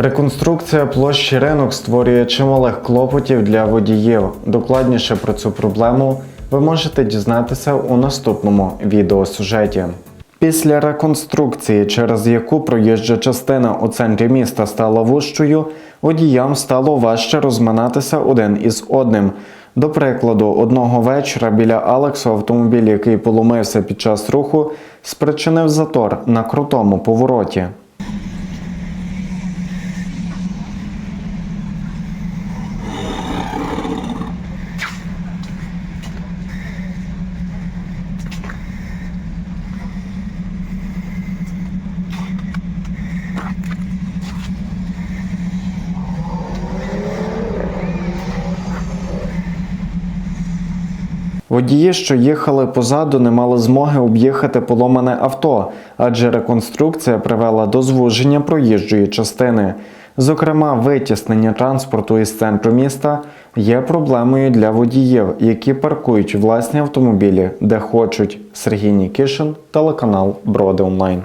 Реконструкція площі ринок створює чималих клопотів для водіїв. Докладніше про цю проблему ви можете дізнатися у наступному відеосюжеті. Після реконструкції, через яку проїжджа частина у центрі міста стала вущою, водіям стало важче розминатися один із одним. До прикладу, одного вечора біля Алексу автомобіль, який поломився під час руху, спричинив затор на крутому повороті. Водії, що їхали позаду, не мали змоги об'їхати поломане авто, адже реконструкція привела до звуження проїжджої частини. Зокрема, витіснення транспорту із центру міста є проблемою для водіїв, які паркують власні автомобілі, де хочуть. Сергій Нікішин, телеканал Броди Онлайн.